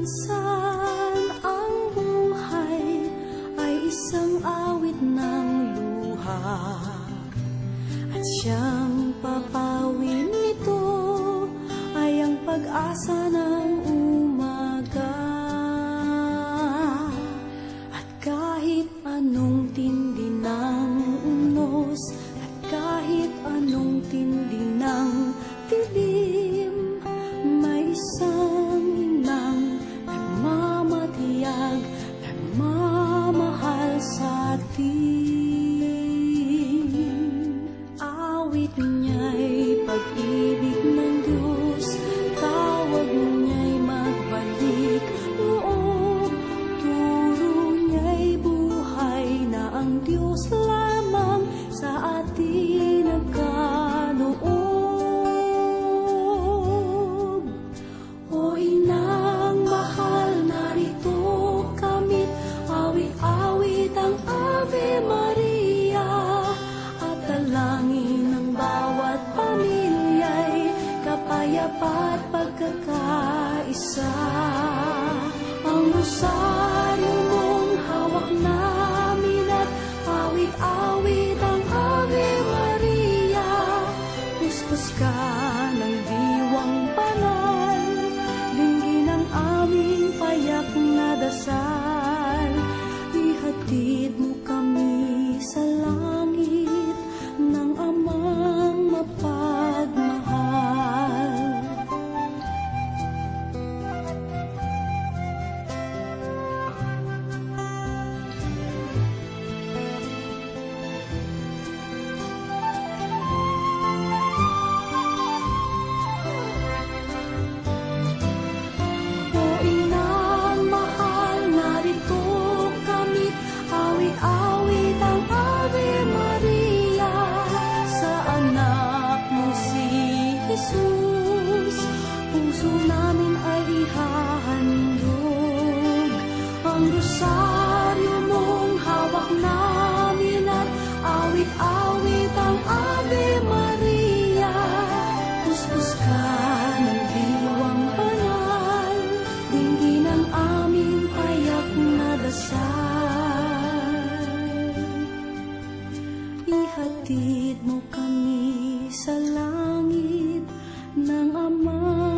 Minsan ang buhay ay isang awit ng luha. At siyang papawin nito ay ang pag-asa ng umaga. At kahit pag-ibig. tapat pagkakaisa. Ang rosaryo mong hawak namin at awit-awit ang Ave Maria. Puspos ka Hatid mo kami sa langit ng Ama.